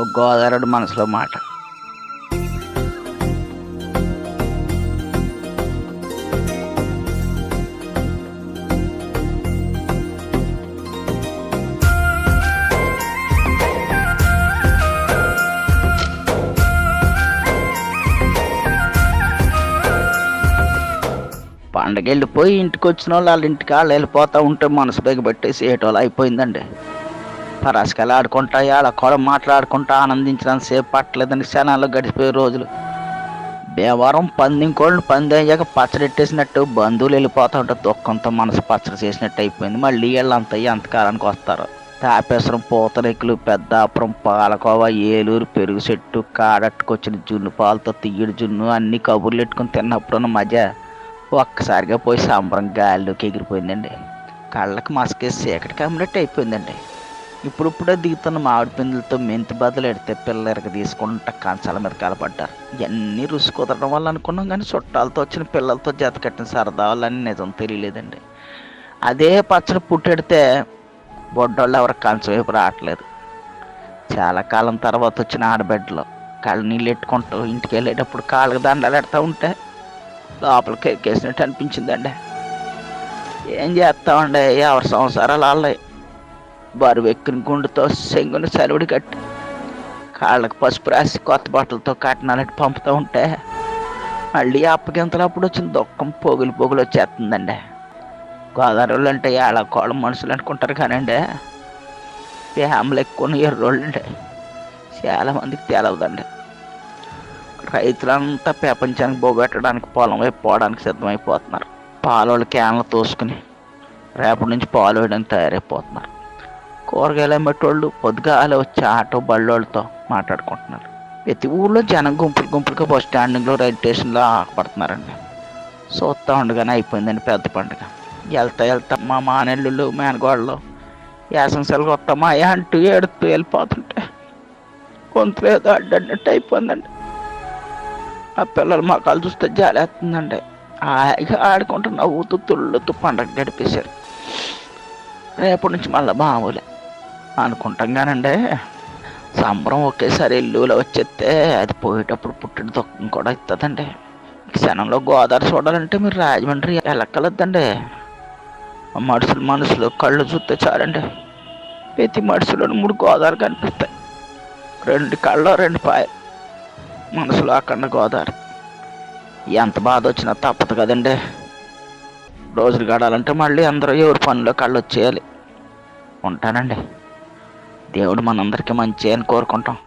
ఒక గోదావరి మనసులో మాట. పండగ వెళ్ళిపోయి ఇంటికి వచ్చిన వాళ్ళు వాళ్ళ ఇంటికి వాళ్ళు వెళ్ళిపోతూ ఉంటే మనసు బిగబెట్టేసి ఏటోళ్ళు అయిపోయిందండి. పరాసుకాయలు ఆడుకుంటా ఆడ కూడా మాట్లాడుకుంటా ఆనందించడం సేపు పట్టలేదని క్షణాల్లో గడిచిపోయే రోజులు. భీమవరం పందింకోళ్ళు పంది అయ్యాక పచ్చడెట్టేసినట్టు బంధువులు వెళ్ళిపోతూ ఉంటే దుఃఖంతో మనసు పచ్చడి చేసినట్టు అయిపోయింది. మళ్ళీ వీళ్ళంతా అంతకాలానికి వస్తారు. తాపేశ్వరం పూతరేకులు పెద్దాపురం పాలకోవ ఏలూరు పెరుగు చెట్టు కాడట్టుకొచ్చిన జున్ను పాలతో తీయడి జున్ను అన్ని కబుర్లు పెట్టుకుని తిన్నప్పుడు మధ్య ఒక్కసారిగా పోయి సంబరం గాలిలోకి ఎగిరిపోయిందండి. కళ్ళకి మసకేసి చీకటి కమ్మినట్టు అయిపోయిందండి. ఇప్పుడిప్పుడే దిగుతున్న మామిడి పిందులతో మెంతి బదులు ఎడితే పిల్లలకి తీసుకుంటా కంచాల మీద కాలపడ్డారు. ఇవన్నీ రుచి కుదరడం వల్ల అనుకున్నాం కానీ చుట్టాలతో వచ్చిన పిల్లలతో జత కట్టిన సరదా వాళ్ళని నిజం తెలియలేదండి. అదే పచ్చడి పుట్టెడితే బొడ్డోళ్ళు ఎవరికి కంచం వైపు రావట్లేదు. చాలా కాలం తర్వాత వచ్చిన ఆడబిడ్డలు కళ్ళు నీళ్ళు ఎట్టుకుంటూ ఇంటికి వెళ్ళేటప్పుడు కాళ్ళకి దండాలు ఎడతా ఉంటే లోపలికి ఎక్కేసినట్టు అనిపించిందండి. ఏం చేస్తామండి? ఎవరి సంవత్సరాలు వాళ్ళే బరువెక్కిన గుండెతో గుండుతో సెంగున సెలవుడి కట్టి కాళ్ళకు పసుపు రాసి కొత్త బట్టలతో కట్నాలట్టు పంపుతూ ఉంటే మళ్ళీ అప్పగింతలప్పుడు వచ్చిన దుఃఖం పొగులు పొగులు వచ్చేస్తుందండి. గోదావరిలో అంటే ఏళ్ళ కోళ్ళ మనుషులు అనుకుంటారు కానండి. ఫ్యామిలీ ఎక్కువ ఎర్రోళ్ళు అండి చాలా మందికి తెలవదండి. రైతులంతా ప్రపంచానికి బోబెట్టడానికి పొలం వైపు పోవడానికి సిద్ధమైపోతున్నారు. పాలోళ్ళ క్యాన్లు తోసుకుని రేపటి నుంచి పాలు వేయడానికి తయారైపోతున్నారు. కూరగాయలు అమ్మేటోళ్ళు పొద్దుగాల వచ్చి ఆటో బళ్ళోళ్ళతో మాట్లాడుకుంటున్నారు. ప్రతి ఊళ్ళో జనం గుంపులు గుంపులుగా బస్ స్టాండింగ్లో రైల్వే స్టేషన్లో ఆకపడుతున్నారండి. చూస్తూ ఉండగానే అయిపోయిందండి పెద్ద పండుగ. వెళ్తా వెళ్తా మా మానెళ్ళు మేనగోళ్ళు యాసంశాలకు వస్తామా అంటూ ఏడుతూ వెళ్ళిపోతుంటే గొంతులు ఏదో అడ్డన్నట్టు అయిపోయిందండి. ఆ పిల్లలు మా కళ్ళు చూస్తే జాలేస్తుందండి. హాయిగా ఆడుకుంటూ నవ్వుతూ తుళ్ళుతూ పండగ గడిపేశారు. రేపటి నుంచి మళ్ళీ మామూలే. అనుకుంటాం కానండి. సంబరం ఒకేసారి ఇల్లులో వచ్చేస్తే అది పోయేటప్పుడు పుట్టిన దుఃఖం కూడా ఇస్తుందండి క్షణంలో గోదావరి చూడాలంటే మీరు రాజమండ్రి వెళ్ళక్కలొద్దండి మనుషులు మనుషులు కళ్ళు చూస్తే చాలండి. ప్రతి మనుషులను మూడు గోదావరి కనిపిస్తాయి. రెండు కళ్ళు రెండు పాయ మనసులో అక్కడ గోదావరి. ఎంత బాధ వచ్చినా తప్పదు కదండి. రోజులు గడాలంటే మళ్ళీ అందరూ ఎవరి పనిలో కళ్ళు వచ్చేయాలి. ఉంటానండి. దేవుడు మనందరికీ మంచి అని కోరుకుంటాం.